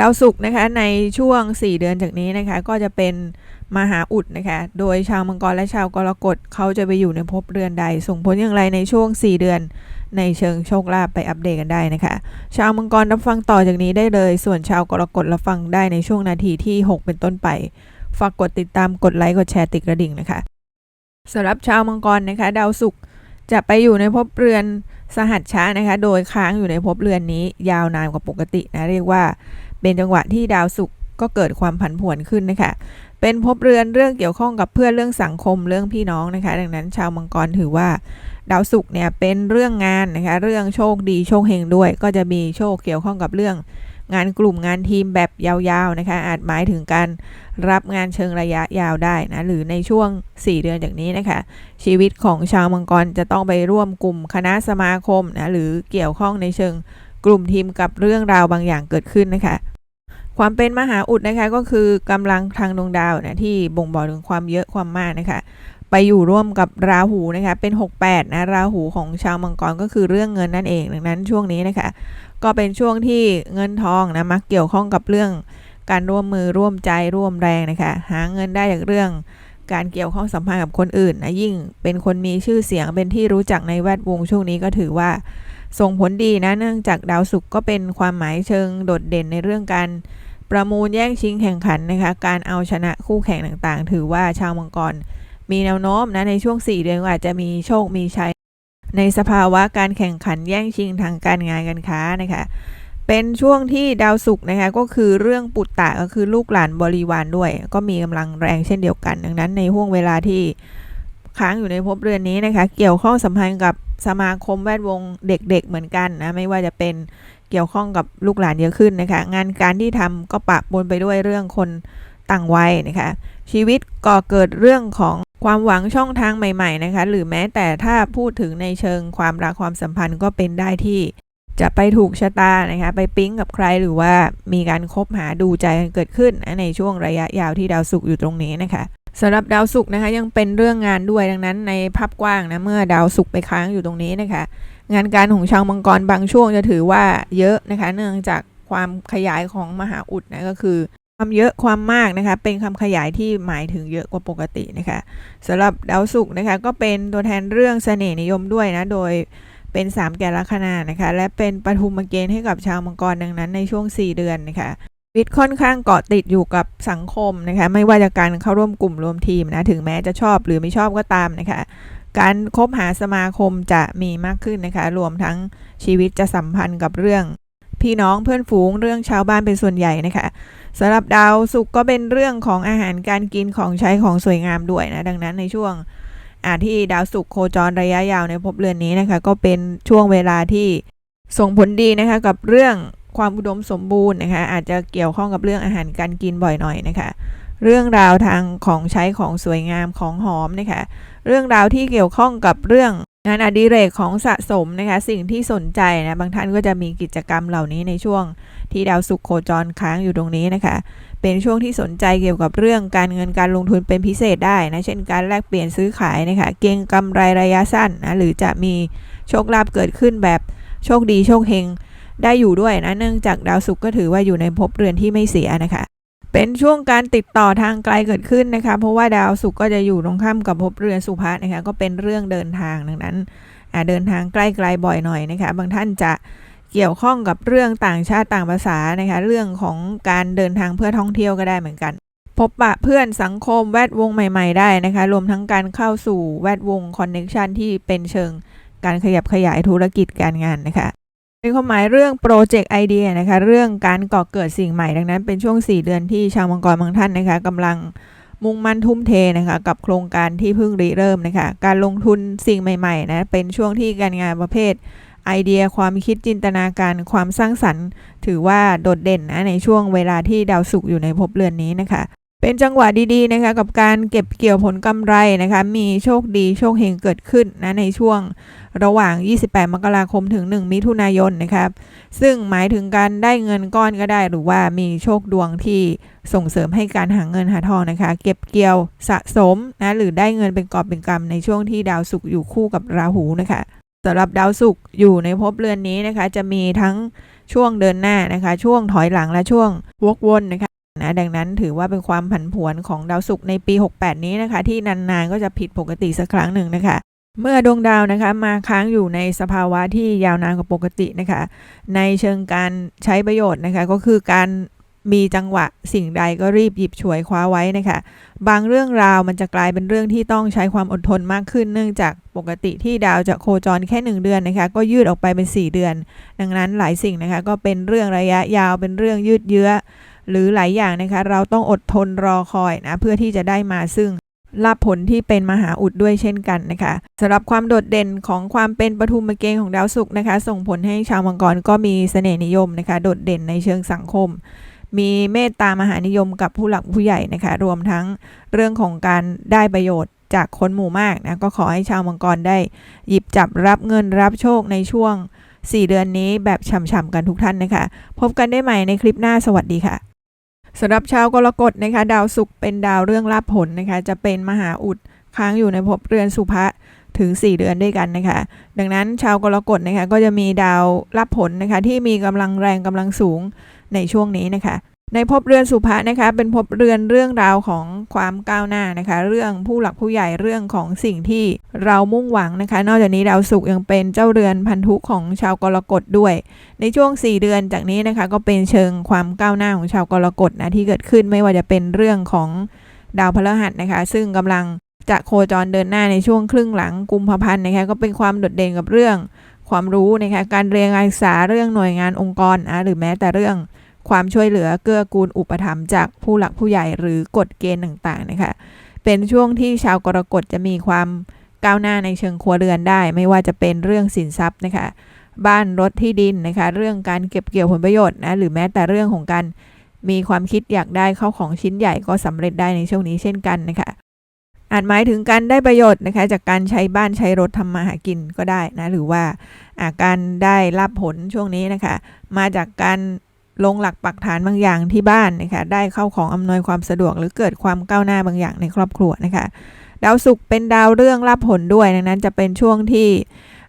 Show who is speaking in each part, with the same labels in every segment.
Speaker 1: ดาวศุกร์นะคะในช่วง 4 เดือนจากนี้นะคะ ก็จะเป็นมหาอุดนะคะ โดยชาวมังกรและชาวกรกฎเขาจะไปอยู่ในภพเรือนใด ส่งผลอย่างไรในช่วง 4 เดือนในเชิงโชคลาภไปอัปเดตกันได้นะคะ ชาวมังกรรับฟังต่อจากนี้ได้เลย ส่วนชาวกรกฎรับฟังได้ในช่วงนาทีที่ 6 เป็นต้นไป ฝากกดติดตามกดไลค์กดแชร์ติดกระดิ่งนะคะสำหรับชาวมังกรนะคะ ดาวศุกร์จะไปอยู่ในภพเรือนสหัชชะนะคะ โดยค้างอยู่ในภพเรือนนี้ยาวนานกว่าปกตินะเรียกว่า เป็นจังหวะที่ดาวศุกร์ก็เกิดความผันผวนขึ้นนะคะเป็นภพเรือนเรื่องเกี่ยวข้องกับเพื่อนเรื่องสังคมเรื่องพี่น้องนะคะ ดังนั้นชาวมังกรถือว่า ดาวศุกร์เนี่ยเป็นเรื่องงานนะคะ เรื่องโชคดีโชคเฮงด้วย ก็จะมีโชคเกี่ยวข้องกับเรื่องงานกลุ่มงานทีมแบบยาวๆนะคะ อาจหมายถึงการรับงานเชิงระยะยาวได้นะ หรือในช่วง 4 เดือนจากนี้นะคะ ชีวิตของชาวมังกรจะต้องไปร่วมกลุ่มคณะสมาคมนะ หรือเกี่ยวข้องในเชิง กลุ่มทีมกับเรื่องราวบางอย่างเกิดขึ้นนะคะ ความเป็นมหาอุดนะคะก็คือกำลังทางดวงดาวนะที่บ่งบอกถึงความเยอะความมากนะคะ ไปอยู่ร่วมกับราหูนะคะเป็น 68นะราหูของชาวมังกรก็คือเรื่องเงินนั่นเองดังนั้นช่วงนี้นะคะ ก็เป็นช่วงที่เงินทองนะมักเกี่ยวข้องกับเรื่องการร่วมมือร่วมใจร่วมแรงนะคะ หาเงินได้จากเรื่องการเกี่ยวข้องสัมพันธ์กับคนอื่นนะยิ่งเป็นคนมีชื่อเสียงเป็นที่รู้จักในแวดวงช่วงนี้ก็ถือว่า ส่งผลดีนะเนื่องจากดาวศุกร์ก็เป็นความหมายเชิงโดดเด่นในเรื่องการประมูลแย่งชิงแข่งขันนะคะการเอาชนะคู่แข่งต่างๆ ถือว่าชาวมังกรมีแนวโน้มนะในช่วง 4 เดือนอาจจะมีโชคมีชัย ในสภาวะการแข่งขันแย่งชิงทางการงานการค้านะคะเป็นช่วงที่ดาวศุกร์นะคะก็คือเรื่องปุตตะก็คือลูกหลานบริวารด้วย ก็มีกำลังแรงเช่นเดียวกัน ดังนั้นในห่วงเวลาที่ ค้างอยู่ในภพเรือนนี้นะคะ เกี่ยวข้องสัมพันธ์กับสมาคมแวดวงเด็ก ๆ เหมือนกันนะไม่ว่าจะเป็นเกี่ยวข้องกับลูกหลานเยอะขึ้นนะคะ งานการที่ทำก็ปะปนไปด้วยเรื่องคนต่างวัยนะคะ ชีวิตก่อเกิดเรื่องของความหวังช่องทางใหม่ๆนะคะ หรือแม้แต่ถ้าพูดถึงในเชิงความรักความสัมพันธ์ก็เป็นได้ที่จะไปถูกชะตานะคะ ไปปิ๊งกับใครหรือว่ามีการคบหาดูใจกันเกิดขึ้นในช่วงระยะยาวที่ดาวศุกร์อยู่ตรงนี้นะคะ สำหรับดาวศุกร์นะคะยังเป็นเรื่องงานด้วยดังนั้นในภาพกว้างนะเมื่อดาวศุกร์ไปค้างอยู่ตรงนี้นะคะ งานการของชาวมังกรบางช่วงจะถือว่าเยอะนะคะ เนื่องจากความขยายของมหาอุดนะก็คือความเยอะความมากนะคะเป็นคำขยายที่หมายถึงเยอะกว่าปกตินะคะสำหรับดาวศุกร์นะคะก็เป็นตัวแทนเรื่องเสน่ห์นิยมด้วยนะโดยเป็น 3 แก่ลัคนานะคะและเป็นปฐุมเกณฑ์ให้กับชาวมังกรดังนั้นในช่วง 4 เดือนนะคะ วิตค่อนข้างเกาะติดอยู่กับสังคมนะคะไม่ว่าจะการเข้าร่วมกลุ่มรวมทีมนะถึงแม้จะชอบหรือไม่ชอบก็ตามนะคะการคบหาสมาคมจะมีมากขึ้นนะคะรวมทั้งชีวิตจะสัมพันธ์กับเรื่อง พี่น้องเพื่อนฝูงเรื่องชาวบ้านเป็นส่วนใหญ่นะคะสำหรับดาวศุกร์ก็เป็นเรื่องของอาหารการกินของใช้ของสวยงามด้วยนะดังนั้นในช่วงอาที่ดาวศุกร์โคจรระยะยาวในภพเรือนนี้นะคะก็เป็นช่วงเวลาที่ส่งผลดีนะคะกับเรื่อง ความอุดมสมบูรณ์นะคะอาจจะเกี่ยวข้องกับเรื่องอาหารการกินบ่อยหน่อยนะคะเรื่องราวทางของใช้ของสวยงามของหอมนะคะเรื่องราวที่เกี่ยวข้องกับเรื่องงานอดิเรกของสะสมนะคะสิ่งที่สนใจนะบางท่านก็จะมีกิจกรรมเหล่านี้ในช่วงที่ดาวศุกร์โคจรค้างอยู่ตรงนี้นะคะ เป็นช่วงที่สนใจเกี่ยวกับเรื่องการเงินการลงทุนเป็นพิเศษได้นะเช่นการแลกเปลี่ยนซื้อขายนะคะเก็งกำไรระยะสั้นนะหรือจะมีโชคลาภเกิดขึ้นแบบโชคดีโชคเฮง ได้อยู่ด้วยนะเนื่องจากดาวศุกร์ก็ถือว่าอยู่ในภพเรือนที่ไม่เสียนะคะ เป็นช่วงการติดต่อทางไกลเกิดขึ้นนะคะ เพราะว่าดาวศุกร์ก็จะอยู่ตรงข้ามกับภพเรือนสุภะนะคะก็เป็นเรื่องเดินทางดังนั้นเดินทางใกล้ๆบ่อยหน่อยนะคะ บางท่านจะเกี่ยวข้องกับเรื่องต่างชาติต่างภาษานะคะ เรื่องของการเดินทางเพื่อท่องเที่ยวก็ได้เหมือนกัน พบปะเพื่อนสังคมแวดวงใหม่ ๆ ได้นะคะ รวมทั้งการเข้าสู่แวดวงคอนเน็ชันที่เป็นเชิงการขยับขยายธุรกิจการงานนะคะ เป็นความหมายเรื่องโปรเจกต์ไอเดียนะคะเรื่องการก่อเกิดสิ่งใหม่ดังนั้นเป็นช่วง 4 เดือนที่ชาวมังกรบางท่านนะคะกำลังมุ่งมั่นทุ่มเทนะคะกับโครงการที่เพิ่งริเริ่มนะคะการลงทุนสิ่งใหม่ๆนะเป็นช่วงที่การงานประเภทไอเดียความคิดจินตนาการความสร้างสรรค์ ถือว่าโดดเด่นนะในช่วงเวลาที่ดาวศุกร์อยู่ในภพเรือนนี้นะคะ เป็นจังหวะดีๆนะคะกับการเก็บเกี่ยวผลกำไรนะคะมีโชคดีโชคเฮงเกิดขึ้นนะในช่วงระหว่าง 28 มกราคมถึง 1 มิถุนายนนะครับซึ่งหมายถึงการได้เงินก้อนก็ได้หรือว่ามีโชคดวงที่ส่งเสริมให้การหาเงินหาทองนะคะ เก็บเกี่ยวสะสมนะหรือได้เงินเป็นกอบเป็นกำในช่วงที่ดาวศุกร์อยู่คู่กับราหูนะคะสำหรับดาวศุกร์อยู่ในภพเรือนนี้นะคะ จะมีทั้งช่วงเดินหน้านะคะ ช่วงถอยหลังและช่วงวกวนนะคะ นะดังนั้นถือว่าเป็นความผันผวนของดาวศุกร์ในปี 68 นี้นะคะ ที่นานๆก็จะผิดปกติสักครั้งหนึ่งนะคะ เมื่อดวงดาวนะคะมาค้างอยู่ในสภาวะที่ยาวนานกว่าปกตินะคะ ในเชิงการใช้ประโยชน์นะคะ ก็คือการมีจังหวะสิ่งใดก็รีบหยิบฉวยคว้าไว้นะคะ บางเรื่องราวมันจะกลายเป็นเรื่องที่ต้องใช้ความอดทนมากขึ้น เนื่องจากปกติที่ดาวจะโคจรแค่ 1 เดือนนะคะ ก็ยืดออกไปเป็น 4 เดือน ดังนั้นหลายสิ่งนะคะ ก็เป็นเรื่องระยะยาวเป็นเรื่องยืดเยื้อ หรือหลายอย่างนะคะ เราต้องอดทนรอคอยนะเพื่อที่จะได้มาซึ่งลาภผลที่เป็นมหาอุดด้วยเช่นกันนะคะสำหรับความโดดเด่นของความเป็นปฐุมเกณฑ์ของดาวศุกร์นะคะ ส่งผลให้ชาวมังกรก็มีเสน่ห์นิยมนะคะ โดดเด่นในเชิงสังคม มีเมตตามหานิยมกับผู้หลักผู้ใหญ่นะคะ รวมทั้งเรื่องของการได้ประโยชน์จากคนหมู่มากนะก็ขอให้ชาวมังกรได้ หยิบจับรับเงินรับโชคในช่วง 4 เดือนนี้แบบฉ่ำๆกันทุกท่านนะคะ พบกันได้ใหม่ในคลิปหน้าสวัสดีค่ะ สำหรับชาวกรกฎนะคะ ดาวศุกร์เป็นดาวเรื่องลาภผลนะคะ จะเป็นมหาอุดค้างอยู่ในภพเรือนสุภะถึง 4 เดือนด้วยกันนะคะ ดังนั้นชาวกรกฎนะคะก็จะมีดาวรับผลนะคะที่มีกำลังแรงกำลังสูงในช่วงนี้นะคะ ในภพเรือนสุภะนะคะเป็นภพเรือนเรื่องราวของความก้าวหน้านะคะ เรื่องผู้หลักผู้ใหญ่เรื่องของสิ่งที่เรามุ่งหวังนะคะ นอกจากนี้ดาวศุกร์ยังเป็นเจ้าเรือนพันธุของชาวกรกฎด้วย ในช่วง 4 เดือนจากนี้นะคะก็เป็นเชิงความก้าวหน้าของชาวกรกฎนะที่เกิดขึ้นไม่ว่าจะเป็นเรื่องของดาวพฤหัสนะคะ ซึ่งกำลังจะโคจรเดินหน้าในช่วงครึ่งหลังกุมภาพันธ์นะคะก็เป็นความโดดเด่นกับเรื่องความรู้นะคะการเรียนการศึกษาเรื่องหน่วยงานองค์กรนะหรือแม้แต่เรื่อง ความช่วยเหลือเกื้อกูลอุปถัมภ์จากผู้หลักผู้ใหญ่หรือกฎเกณฑ์ต่างๆนะคะเป็นช่วงที่ชาวกรกฎจะมีความก้าวหน้าในเชิงครัวเรือนได้ ไม่ว่าจะเป็นเรื่องสินทรัพย์นะคะบ้านรถที่ดินนะคะเรื่องการเก็บเกี่ยวผลประโยชน์นะหรือแม้แต่เรื่องของการมีความคิดอยากได้เข้าของชิ้นใหญ่ก็สำเร็จได้ในช่วงนี้เช่นกันนะคะอาจหมายถึงการได้ประโยชน์นะคะจากการใช้บ้านใช้รถทำมาหากินก็ได้นะหรือว่าอาการได้รับผลช่วงนี้นะคะ มาจากการ ลงหลักปักฐานบางอย่างที่บ้านนะคะได้เข้าของอำนวยความสะดวก หรือเกิดความก้าวหน้าบางอย่างในครอบครัวนะคะดาวศุกร์เป็นดาวเรื่องรับผลด้วยดังนั้นจะเป็นช่วงที่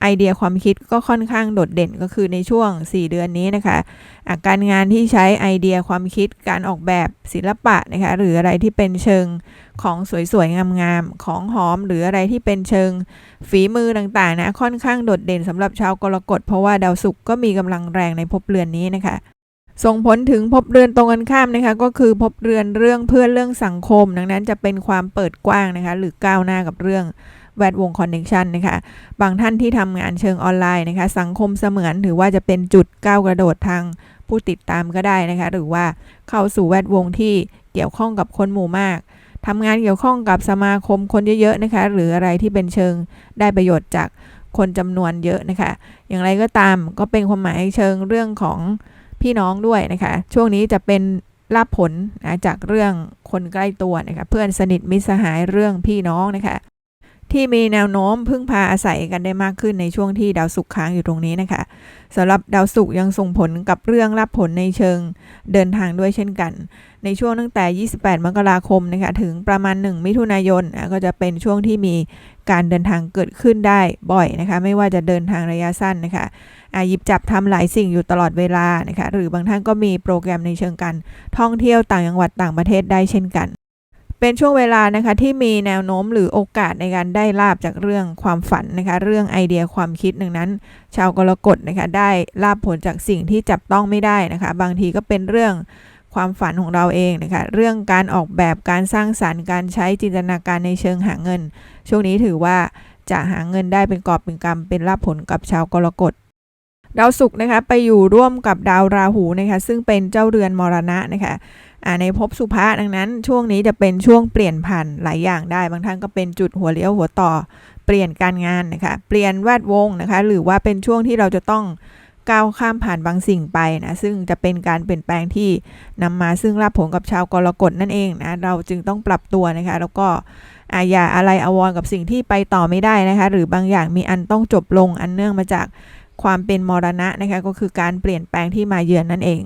Speaker 1: ไอเดียความคิดก็ค่อนข้างโดดเด่นก็คือในช่วง 4 เดือนนี้นะคะอาการงานที่ใช้ไอเดียความคิดการออกแบบศิลปะนะคะหรืออะไรที่เป็นเชิงของสวยๆงามๆของหอม หรืออะไรที่เป็นเชิงฝีมือต่างๆนะค่อนข้างโดดเด่นสำหรับชาวกรกฎเพราะว่าดาวศุกร์ก็มีกำลังแรงในภพเรือนนี้นะคะ ส่งผลถึงภพเรือนตรงกันข้ามนะคะก็คือภพเรือนเรื่องเพื่อนเรื่องสังคม ดังนั้นจะเป็นความเปิดกว้างนะคะหรือก้าวหน้ากับเรื่องแวดวงคอนเนคชันนะคะบางท่านที่ทำงานเชิงออนไลน์นะคะสังคมเสมือนถือว่าจะเป็นจุดก้าวกระโดดทางผู้ติดตามก็ได้นะคะหรือว่าเข้าสู่แวดวงที่เกี่ยวข้องกับคนหมู่มากทำงานเกี่ยวข้องกับสมาคมคนเยอะๆนะคะหรืออะไรที่เป็นเชิงได้ประโยชน์จากคนจำนวนเยอะนะคะ อย่างไรก็ตามก็เป็นความหมายเชิงเรื่องของ พี่น้องด้วยนะคะ ช่วงนี้จะเป็นรับผลนะจากเรื่องคนใกล้ตัวนะคะเพื่อนสนิทมิตรสหายเรื่องพี่น้องนะคะที่มีแนวโน้มพึ่งพาอาศัยกันได้มากขึ้นในช่วงที่ดาวศุกร์ค้างอยู่ตรงนี้นะคะ สำหรับดาวศุกร์ยังส่งผลกับเรื่องรับผลในเชิงเดินทางด้วยเช่นกัน ในช่วงตั้งแต่ 28 มกราคมนะคะถึงประมาณ 1 มิถุนายนนะก็จะเป็นช่วงที่มีการเดินทางเกิดขึ้นได้บ่อยนะคะ ไม่ว่าจะเดินทางระยะสั้นนะคะอาหยิบจับทำหลายสิ่งอยู่ตลอดเวลานะคะ หรือบางท่านก็มีโปรแกรมในเชิงการท่องเที่ยวต่างจังหวัดต่างประเทศได้เช่นกัน เป็นช่วงเวลานะคะที่มีแนวโน้มหรือโอกาสในการได้ลาบจากเรื่องความฝันนะคะ เรื่องไอเดียความคิดหนึ่งนั้น ชาวกรกฎนะคะได้ลาบผลจากสิ่งที่จับต้องไม่ได้นะคะ บางทีก็เป็นเรื่องความฝันของเราเองนะคะ เรื่องการออกแบบการสร้างสารรค์การใช้จินตนาการในเชิงหาเงิน ช่วงนี้ถือว่าจะหาเงินได้เป็นกอบเป็นกำเป็นลาบผลกับชาวกรกฎดาวศุกร์นะคะไปอยู่ร่วมกับดาวราหูนะคะซึ่งเป็นเจ้าเรือนมรณะนะคะ ในภพสุภาดังนั้น ช่วงนี้จะเป็นช่วงเปลี่ยนผ่านหลายอย่างได้ บางท่านก็เป็นจุดหัวเลี้ยวหัวต่อ เปลี่ยนการงานนะคะ เปลี่ยนแวดวงนะคะ หรือว่าเป็นช่วงที่เราจะต้องก้าวข้ามผ่านบางสิ่งไปนะ ซึ่งจะเป็นการเปลี่ยนแปลงที่นำมาซึ่งรับผลกับชาวกรกฎนั่นเองนะ เราจึงต้องปรับตัวนะคะ แล้วก็อาอย่าอะไรอาวรกับสิ่งที่ไปต่อไม่ได้นะคะ หรือบางอย่างมีอันต้องจบลงอันเนื่องมาจากความเป็นมรณะนะคะ ก็คือการเปลี่ยนแปลงที่มาเยือนนั่นเอง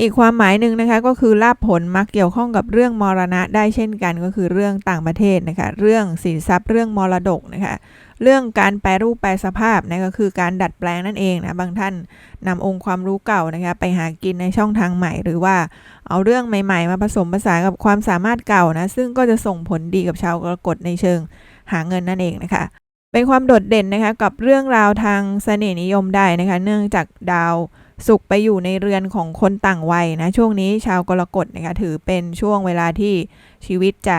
Speaker 1: อีกความหมายหนึ่งนะคะก็คือลาภผลมักเกี่ยวข้องกับเรื่องมรณะได้เช่นกันก็คือเรื่องต่างประเทศนะคะเรื่องสินทรัพย์เรื่องมรดกนะคะเรื่องการแปรรูปแปรสภาพนะก็คือการดัดแปลงนั่นเองนะบางท่านนำองค์ความรู้เก่านะคะไปหากินในช่องทางใหม่ หรือว่าเอาเรื่องใหม่ ๆ มาผสมผสานกับความสามารถเก่านะซึ่งก็จะส่งผลดีกับชาวกรกฎในเชิงหาเงินนั่นเองนะคะเป็นความโดดเด่นนะคะกับเรื่องราวทางเสน่ห์นิยมได้นะคะเนื่องจากดาว สุขไปอยู่ในเรือนของคนต่างวัยนะ ช่วงนี้ชาวกรกฎนะคะถือเป็นช่วงเวลาที่ชีวิตจะ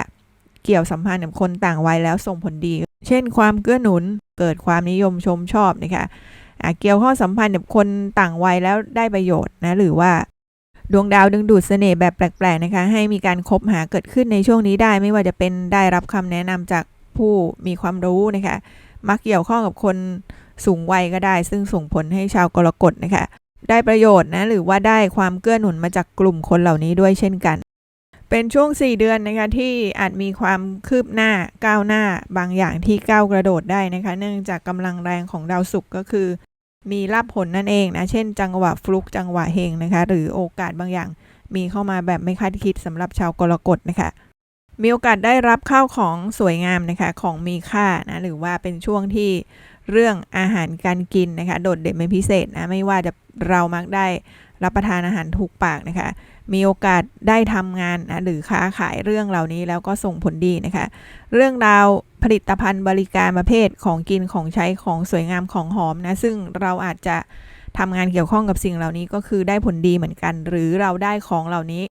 Speaker 1: เกี่ยวสัมพันธ์กับคนต่างวัยแล้วส่งผลดี เช่น ความเกื้อหนุนเกิดความนิยมชมชอบนะคะเกี่ยวข้อสัมพันธ์กับคนต่างวัยแล้วได้ประโยชน์นะหรือว่าดวงดาวดึงดูดเสน่ห์แบบแปลกๆนะคะ ให้มีการคบหาเกิดขึ้นในช่วงนี้ได้ ไม่ว่าจะเป็นได้รับคำแนะนำจากผู้มีความรู้นะคะ มักเกี่ยวข้องกับคนสูงวัยก็ได้ ซึ่งส่งผลให้ชาวกรกฎนะคะ ได้ประโยชน์นะหรือว่าได้ความเกื้อหนุนมาจากกลุ่มคนเหล่านี้ด้วยเช่นกัน เป็นช่วง 4 เดือนนะคะที่อาจมีความคืบหน้าก้าวหน้าบางอย่างที่ก้าวกระโดดได้นะคะ เนื่องจากกำลังแรงของดาวศุกร์ก็คือ มีลาภผลนั่นเองนะเช่น จังหวะฟลุกจังหวะเฮงนะคะ หรือโอกาสบางอย่างมีเข้ามาแบบไม่คาดคิดสำหรับชาวกรกฎนะคะ มีโอกาสได้รับข้าวของสวยงามนะคะของมีค่านะหรือว่าเป็นช่วงที่เรื่องอาหารการกินนะคะโดดเด่นเป็นพิเศษนะไม่ว่าจะเรามักได้รับประทานอาหารถูกปากนะคะ มีโอกาสได้ทำงานนะหรือค้าขายเรื่องเหล่านี้แล้วก็ส่งผลดีนะคะ เรื่องราวผลิตภัณฑ์บริการประเภทของกินของใช้ของสวยงามของหอมนะซึ่งเราอาจจะทำงานเกี่ยวข้องกับสิ่งเหล่านี้ก็คือได้ผลดีเหมือนกัน หรือเราได้ของเหล่านี้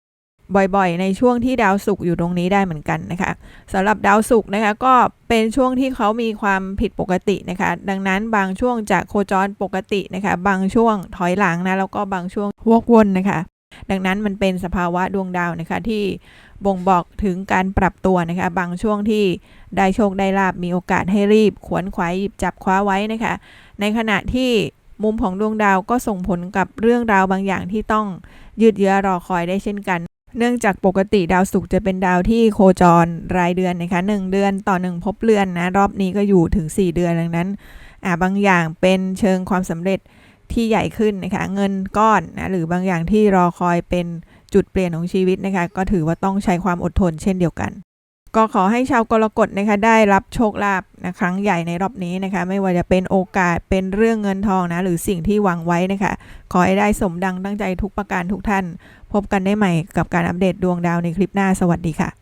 Speaker 1: บ่อยๆ ในช่วงที่ดาวศุกร์อยู่ตรงนี้ได้เหมือนกันนะคะสำหรับดาวศุกร์นะคะก็เป็นช่วงที่เขามีความผิดปกตินะคะ ดังนั้นบางช่วงจะโคจรปกตินะคะ บางช่วงถอยหลังนะแล้วก็บางช่วงวกวนนะคะ ดังนั้นมันเป็นสภาวะดวงดาวนะคะที่บ่งบอกถึงการปรับตัวนะคะ บางช่วงที่ได้โชคได้ลาบมีโอกาสให้รีบ ขวนขวายหยิบจับคว้าไว้นะคะ ในขณะที่มุมของดวงดาวก็ส่งผลกับเรื่องราวบางอย่างที่ต้องยืดเยื้อรอคอยได้เช่นกัน เนื่องจากปกติดาวศุกร์จะเป็นดาวที่โคจรรายเดือนนะคะ1เดือนต่อ1ภพเรือนนะรอบนี้ก็อยู่ถึง 4 เดือนดังนั้นอ่าบางอย่างเป็นเชิงความสำเร็จที่ใหญ่ขึ้นนะคะเงินก้อนนะหรือบางอย่างที่รอคอยเป็นจุดเปลี่ยนของชีวิตนะคะก็ถือว่าต้องใช้ความอดทนเช่นเดียวกัน ก็ขอให้ชาวกรกฎนะคะได้รับโชคลาภนะครั้งใหญ่ในรอบนี้นะคะไม่ว่าจะเป็นโอกาสเป็นเรื่องเงินทองนะหรือสิ่งที่หวังไว้นะคะขอให้ได้สมดังตั้งใจทุกประการทุกท่าน พบกันได้ใหม่กับการอัปเดตดวงดาวในคลิปหน้าสวัสดีค่ะ